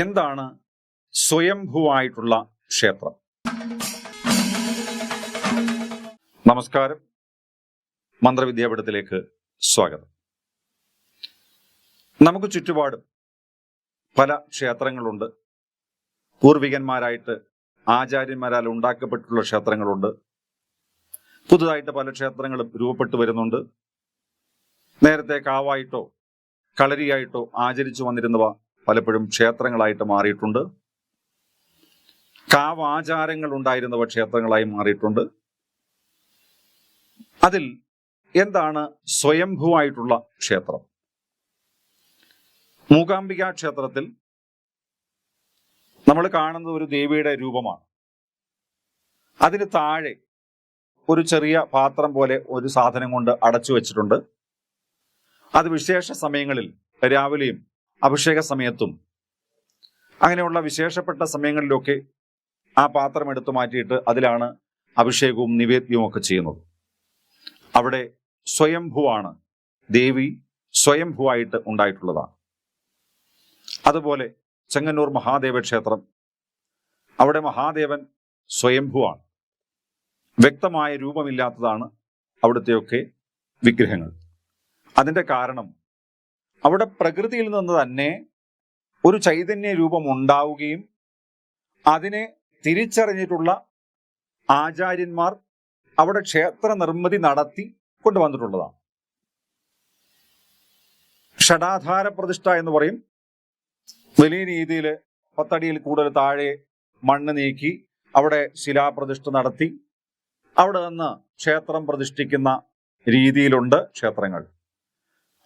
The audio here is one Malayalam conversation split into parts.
എന്താണ് സ്വയംഭുവായിട്ടുള്ള ക്ഷേത്രം? നമസ്കാരം. മന്ത്രവിദ്യാപീഠത്തിലേക്ക് സ്വാഗതം. നമുക്ക് ചുറ്റുപാടും പല ക്ഷേത്രങ്ങളുണ്ട്. പൂർവികന്മാരായിട്ട് ആചാര്യന്മാരാൽ ഉണ്ടാക്കപ്പെട്ടിട്ടുള്ള ക്ഷേത്രങ്ങളുണ്ട്. പുതുതായിട്ട് പല ക്ഷേത്രങ്ങളും രൂപപ്പെട്ടു വരുന്നുണ്ട്. നേരത്തെ കാവായിട്ടോ കളരിയായിട്ടോ ആചരിച്ചു വന്നിരുന്നവ പലപ്പോഴും ക്ഷേത്രങ്ങളായിട്ട് മാറിയിട്ടുണ്ട്. കാവാചാരങ്ങൾ ഉണ്ടായിരുന്നവ ക്ഷേത്രങ്ങളായി മാറിയിട്ടുണ്ട്. അതിൽ എന്താണ് സ്വയംഭുവായിട്ടുള്ള ക്ഷേത്രം? മൂകാംബിക ക്ഷേത്രത്തിൽ നമ്മൾ കാണുന്നത് ഒരു ദേവിയുടെ രൂപമാണ്. അതിന് താഴെ ഒരു ചെറിയ പാത്രം പോലെ ഒരു സാധനം കൊണ്ട് അടച്ചു വെച്ചിട്ടുണ്ട്. അത് വിശേഷ സമയങ്ങളിൽ രാവിലെയും അഭിഷേക സമയത്തും അങ്ങനെയുള്ള വിശേഷപ്പെട്ട സമയങ്ങളിലൊക്കെ ആ പാത്രം എടുത്തു മാറ്റിയിട്ട് അതിലാണ് അഭിഷേകവും നിവേദ്യവും ഒക്കെ ചെയ്യുന്നത്. അവിടെ സ്വയംഭുവാണ്. ദേവി സ്വയംഭുവായിട്ട് ഉണ്ടായിട്ടുള്ളതാണ്. അതുപോലെ ചെങ്ങന്നൂർ മഹാദേവ ക്ഷേത്രം അവിടെ മഹാദേവൻ സ്വയംഭുവാണ്. വ്യക്തമായ രൂപമില്ലാത്തതാണ് അവിടുത്തെയൊക്കെ വിഗ്രഹങ്ങൾ. അതിന്റെ കാരണം അവിടെ പ്രകൃതിയിൽ നിന്ന് തന്നെ ഒരു ചൈതന്യ രൂപം ഉണ്ടാവുകയും അതിനെ തിരിച്ചറിഞ്ഞിട്ടുള്ള ആചാര്യന്മാർ അവിടെ ക്ഷേത്ര നിർമ്മിതി നടത്തി കൊണ്ടുവന്നിട്ടുള്ളതാണ്. ഷടാധാര പ്രതിഷ്ഠ എന്ന് പറയും. വലിയ രീതിയിൽ പത്തടിയിൽ കൂടുതൽ താഴെ മണ്ണ് നീക്കി അവിടെ ശിലാപ്രതിഷ്ഠ നടത്തി. അവിടെ നിന്ന് ക്ഷേത്രം പ്രതിഷ്ഠിക്കുന്ന രീതിയിലുണ്ട് ക്ഷേത്രങ്ങൾ.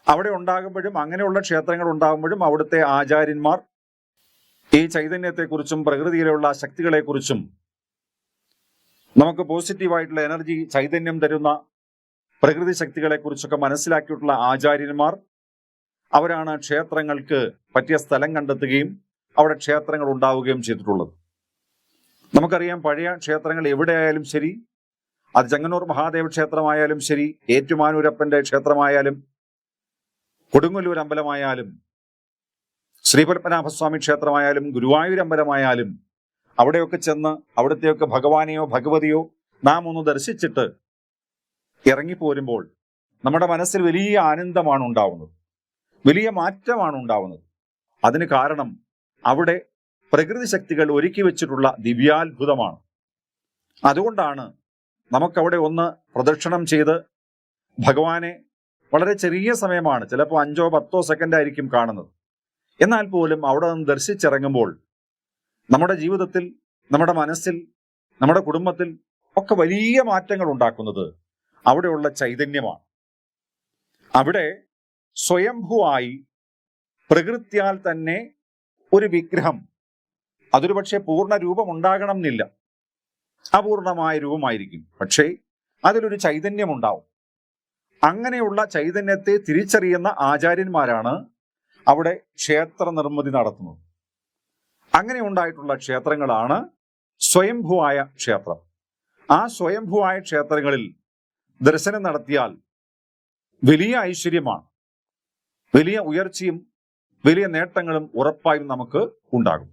അവിടെ ഉണ്ടാകുമ്പോഴും അങ്ങനെയുള്ള ക്ഷേത്രങ്ങൾ ഉണ്ടാകുമ്പോഴും അവിടുത്തെ ആചാര്യന്മാർ ഈ ചൈതന്യത്തെക്കുറിച്ചും പ്രകൃതിയിലുള്ള ശക്തികളെക്കുറിച്ചും നമുക്ക് പോസിറ്റീവായിട്ടുള്ള എനർജി ചൈതന്യം തരുന്ന പ്രകൃതി ശക്തികളെക്കുറിച്ചൊക്കെ മനസ്സിലാക്കിയിട്ടുള്ള ആചാര്യന്മാർ അവരാണ് ക്ഷേത്രങ്ങൾക്ക് പറ്റിയ സ്ഥലം കണ്ടെത്തുകയും അവിടെ ക്ഷേത്രങ്ങൾ ഉണ്ടാവുകയും ചെയ്തിട്ടുള്ളത്. നമുക്കറിയാം പഴയ ക്ഷേത്രങ്ങൾ എവിടെയായാലും ശരി അത് ചെങ്ങന്നൂർ മഹാദേവ ക്ഷേത്രമായാലും ശരി ഏറ്റുമാനൂരപ്പന്റെ ക്ഷേത്രമായാലും കൊടുങ്ങല്ലൂർ അമ്പലമായാലും ശ്രീപത്മനാഭസ്വാമി ക്ഷേത്രമായാലും ഗുരുവായൂർ അമ്പലമായാലും അവിടെയൊക്കെ ചെന്ന് അവിടുത്തെയൊക്കെ ഭഗവാനെയോ ഭഗവതിയോ നാം ഒന്ന് ദർശിച്ചിട്ട് ഇറങ്ങിപ്പോരുമ്പോൾ നമ്മുടെ മനസ്സിൽ വലിയ ആനന്ദമാണ് ഉണ്ടാവുന്നത്. വലിയ മാറ്റമാണ് ഉണ്ടാവുന്നത്. അതിന് കാരണം അവിടെ പ്രകൃതി ശക്തികൾ ഒരുക്കി വെച്ചിട്ടുള്ള ദിവ്യാത്ഭുതമാണ്. അതുകൊണ്ടാണ് നമുക്കവിടെ ഒന്ന് പ്രദക്ഷിണം ചെയ്ത് ഭഗവാനെ വളരെ ചെറിയ സമയമാണ്. ചിലപ്പോൾ അഞ്ചോ പത്തോ സെക്കൻഡ് ആയിരിക്കും കാണുന്നത്. എന്നാൽ പോലും അവിടെ നിന്ന് ദർശിച്ചിറങ്ങുമ്പോൾ നമ്മുടെ ജീവിതത്തിൽ നമ്മുടെ മനസ്സിൽ നമ്മുടെ കുടുംബത്തിൽ ഒക്കെ വലിയ മാറ്റങ്ങൾ ഉണ്ടാക്കുന്നത് അവിടെയുള്ള ചൈതന്യമാണ്. അവിടെ സ്വയംഭുവായി പ്രകൃത്യാൽ തന്നെ ഒരു വിഗ്രഹം അതൊരു പക്ഷേ പൂർണ രൂപം ഉണ്ടാകണം എന്നില്ല. അപൂർണമായ രൂപമായിരിക്കും. പക്ഷേ അതിലൊരു ചൈതന്യം ഉണ്ടാവും അങ്ങനെയുള്ള ചൈതന്യത്തെ തിരിച്ചറിയുന്ന ആചാര്യന്മാരാണ് അവിടെ ക്ഷേത്ര നിർമ്മിതി നടത്തുന്നത്. അങ്ങനെ ഉണ്ടായിട്ടുള്ള ക്ഷേത്രങ്ങളാണ് സ്വയംഭുവായ ക്ഷേത്രം. ആ സ്വയംഭുവായ ക്ഷേത്രങ്ങളിൽ ദർശനം നടത്തിയാൽ വലിയ ഐശ്വര്യമാണ്. വലിയ ഉയർച്ചയും വലിയ നേട്ടങ്ങളും ഉറപ്പായും നമുക്ക് ഉണ്ടാകും.